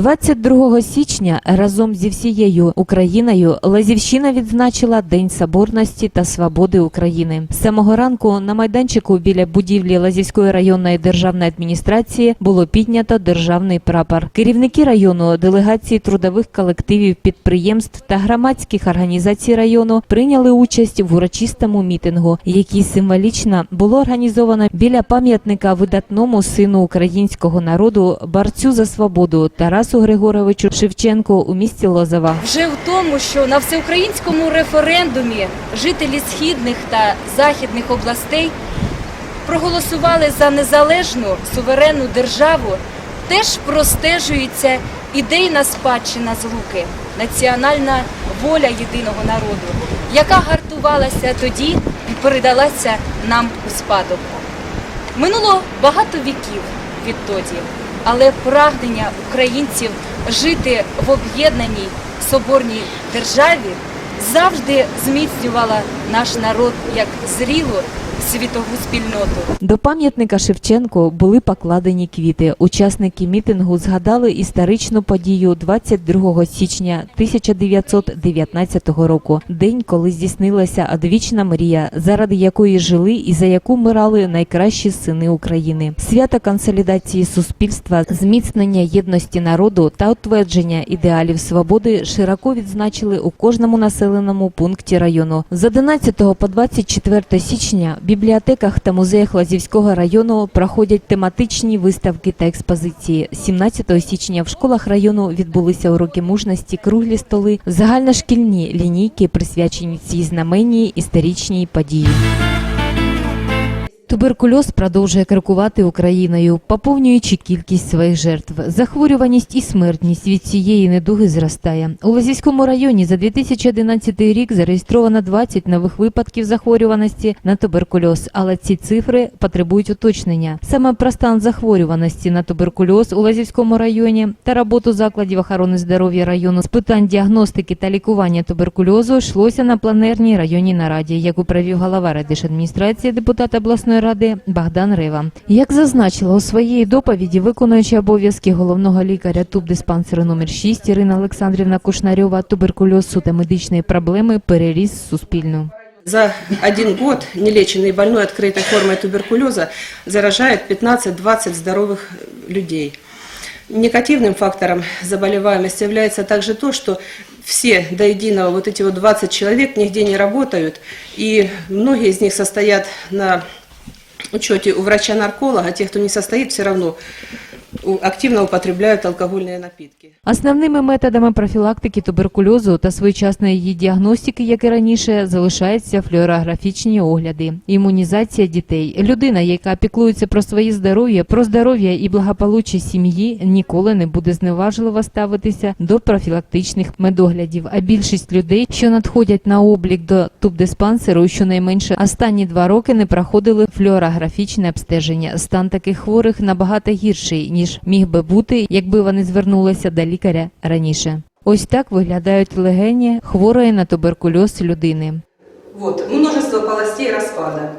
22 січня разом зі всією Україною Лазівщина відзначила День Соборності та Свободи України. З самого ранку на майданчику біля будівлі Лазівської районної державної адміністрації було піднято державний прапор. Керівники району, делегації трудових колективів, підприємств та громадських організацій району прийняли участь в урочистому мітингу, який символічно було організовано біля пам'ятника видатному сину українського народу, борцю за свободу Тарасу Григоровичу Шевченку у місті Лозова. вже в тому, що на всеукраїнському референдумі жителі східних та західних областей проголосували за незалежну суверенну державу, теж простежується ідейна спадщина злуки, національна воля єдиного народу, яка гартувалася тоді і передалася нам у спадок. Минуло багато віків відтоді, але прагнення українців жити в об'єднаній соборній державі завжди зміцнювало наш народ як зрілу світову спільноту. До пам'ятника Шевченку були покладені квіти. Учасники мітингу згадали історичну подію 22 січня 1919 року, день, коли здійснилася одвічна мрія, заради якої жили і за яку мирали найкращі сини України. Свято консолідації суспільства, зміцнення єдності народу та утвердження ідеалів свободи широко відзначили у кожному населеному пункті району. З 11 по 24 січня бібліотеках та музеях Лазівського району проходять тематичні виставки та експозиції. 17 січня в школах району відбулися уроки мужності, круглі столи, загальношкільні лінійки, присвячені цій знаменній історичній події. Туберкульоз продовжує крокувати Україною, поповнюючи кількість своїх жертв. Захворюваність і смертність від цієї недуги зростає. У Лозівському районі за 2011 рік зареєстровано 20 нових випадків захворюваності на туберкульоз, але ці цифри потребують уточнення. Саме про стан захворюваності на туберкульоз у Лозівському районі та роботу закладів охорони здоров'я району з питань діагностики та лікування туберкульозу йшлося на планерній районній нараді, яку провів голова райдержадміністрації депутат обласної ради Богдан Рева. Як зазначила у своїй доповіді, виконуючи обов'язки головного лікаря тубдиспансеру номер 6 Ірина Олександрівна Кушнарьова, туберкульозу та медичної проблеми переріс в суспільну. За один год нелеченный больной открытой формой туберкулеза заражает 15-20 здоровых людей. Негативным фактором заболеваемости является также то, что все до единого вот эти вот 20 человек нигде не работают, и многие из них состоят на учете у врача-нарколога, тех, те, кто не состоит, все равно активно употребляют алкогольные напитки. Основними методами профілактики туберкульозу та своєчасної її діагностики, як і раніше, залишаються флюорографічні огляди, імунізація дітей. Людина, яка піклується про своє здоров'я, про здоров'я і благополуччя сім'ї, ніколи не буде зневажливо ставитися до профілактичних медоглядів. А більшість людей, що надходять на облік до тубдиспансеру, щонайменше останні два роки не проходили флюорографічне обстеження. Стан таких хворих набагато гірший ніж міг би бути, якби вони звернулися до лікаря раніше. Ось так виглядають легені хворої на туберкульоз людини. Вот, множество полостей распада.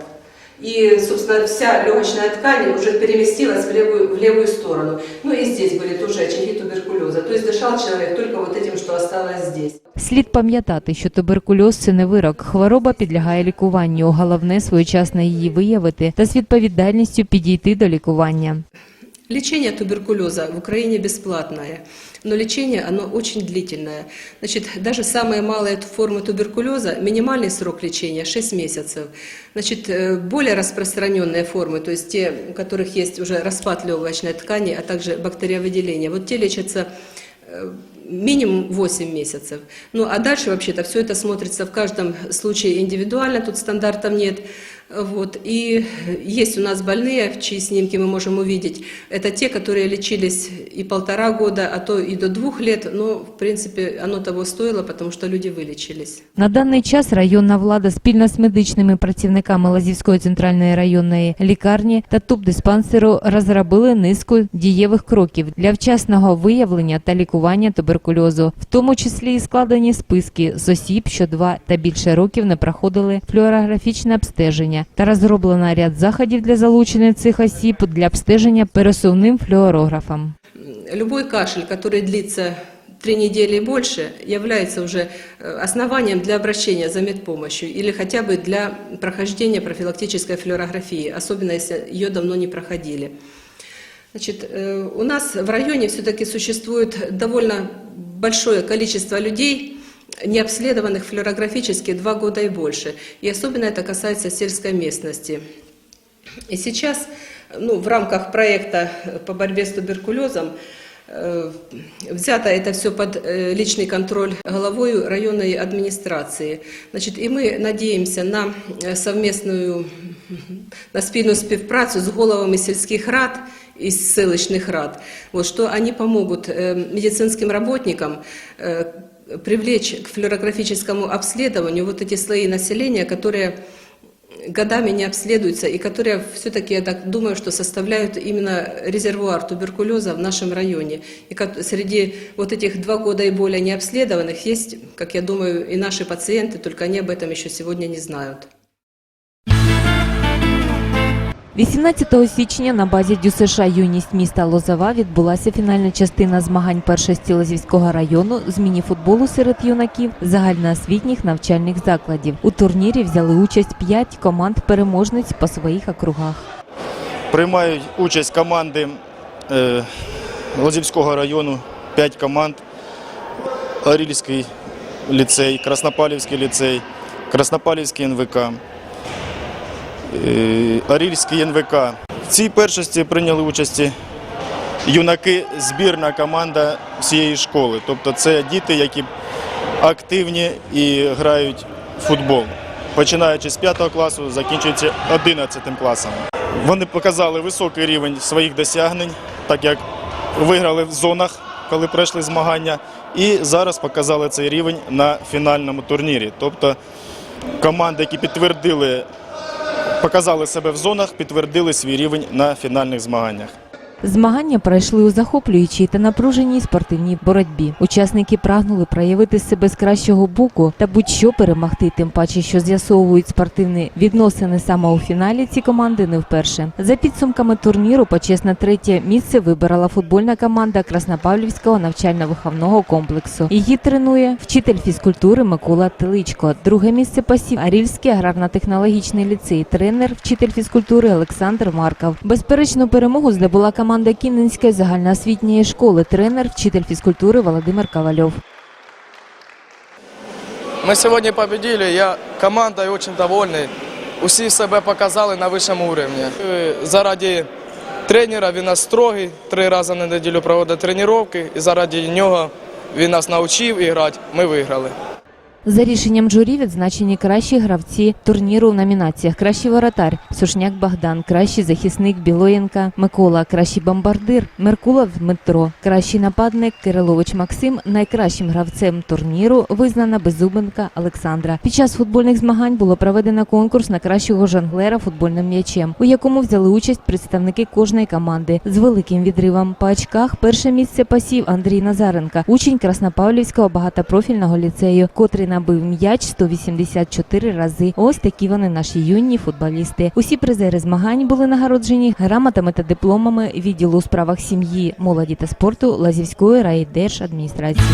И, собственно, вся легочная ткань уже переместилась в левую, в левую сторону. Ну и здесь были тоже очаги туберкулеза. То есть дышал человек только вот этим, что осталось здесь. Слід пам'ятати, що туберкульоз це не вирок. Хвороба підлягає лікуванню. Головне своєчасно її виявити та з відповідальністю підійти до лікування. Лечение туберкулеза в Украине бесплатное, но лечение оно очень длительное. Значит, даже самые малые формы туберкулеза, минимальный срок лечения 6 месяцев. Значит, э, более распространенные формы, то есть те, у которых есть уже распад легочной ткани, а также бактериовыделение, вот те лечатся э, минимум 8 месяцев. Ну а дальше вообще-то все это смотрится в каждом случае индивидуально, тут стандартов нет. Вот. И есть у нас больные, чьи снимки мы можем увидеть. Это те, которые лечились и полтора года, а то и до двух лет. Но, в принципе, оно того стоило, потому что люди вылечились. На даний час районна влада спільно з медичними працівниками Лазівської центральної районної лікарні та тубдиспансеру розробили низку дієвих кроків для вчасного виявлення та лікування туберкульозу, в тому числі і складені списки з осіб, що два та більше років не проходили флюорографічне обстеження, та розроблено ряд заходів для залучення цих осіб для обстеження пересувним флюорографом. любой кашель, который длится три недели и больше, является уже э, основанием для обращения за медпомощью или хотя бы для прохождения профилактической флюорографии, особенно если ее давно не проходили. Значит, э, у нас в районе все-таки существует довольно большое количество людей, не обследованных флюорографически два года и больше. И особенно это касается сельской местности. И сейчас ну, в рамках проекта по борьбе с туберкулезом э, взято это все под э, личный контроль головой районной администрации. Значит, и мы надеемся на э, совместную, на спільну співпрацю з головами сільських рад и селищных рад, вот, что они помогут э, медицинским работникам э, привлечь к флюорографическому обследованию вот эти слои населения, которые годами не обследуются и которые все-таки, я так думаю, что составляют именно резервуар туберкулеза в нашем районе. И среди вот этих два года и более необследованных есть, как я думаю, и наши пациенты, только они об этом еще сегодня не знают. 18 січня на базі ДЮСШ «Юність» міста Лозова відбулася фінальна частина змагань першості Лозівського району з міні-футболу серед юнаків загальноосвітніх навчальних закладів. У турнірі взяли участь 5 команд переможниць по своїх округах. Приймають участь команди е, Лозівського району, 5 команд, Орільський ліцей, Краснопалівський ліцей, Краснопалівський НВК, е, Орільський НВК. В цій першості прийняли участь юнаки, збірна команда всієї школи. Тобто це діти, які активні і грають в футбол. Починаючи з 5 класу, закінчуючи 11 класом. Вони показали високий рівень своїх досягнень, так як виграли в зонах, коли пройшли змагання, і зараз показали цей рівень на фінальному турнірі. Тобто команди, які підтвердили, показали себе в зонах, підтвердили свій рівень на фінальних змаганнях. Змагання пройшли у захоплюючій та напруженій спортивній боротьбі. Учасники прагнули проявити себе з кращого боку та будь-що перемогти, тим паче, що з'ясовують спортивні відносини саме у фіналі. Ці команди не вперше. За підсумками турніру почесне третє місце вибирала футбольна команда Краснопавлівського навчально-виховного комплексу. Її тренує вчитель фізкультури Микола Теличко. Друге місце посів Арільський аграрно-технологічний ліцей. Тренер, вчитель фізкультури Олександр Марков. Безперечну перемогу здобула команда Кінненської загальноосвітньої школи. Тренер, вчитель фізкультури Володимир Ковальов. Ми сьогодні победили, я командою дуже довольний. Усі себе показали на вищому рівні. Е, Заради тренера він нас строгий, три рази на неділю проводить тренування, і заради нього він нас навчив грати, ми виграли. За рішенням журі відзначені кращі гравці турніру в номінаціях Кращий воротар Сушняк Богдан, кращий захисник Білоєнка Микола, кращий бомбардир Меркулов Дмитро, кращий нападник Кирилович Максим. Найкращим гравцем турніру визнана Беззубенка Олександра. Під час футбольних змагань було проведено конкурс на кращого жонглера футбольним м'ячем, у якому взяли участь представники кожної команди з великим відривом. По очках перше місце посів Андрій Назаренка, учень Краснопавлівського багатопрофільного ліцею, котрий набив м'яч 184 рази. Ось такі вони наші юні футболісти. Усі призери змагань були нагороджені грамотами та дипломами відділу у справах сім'ї, молоді та спорту Лазівської райдержадміністрації.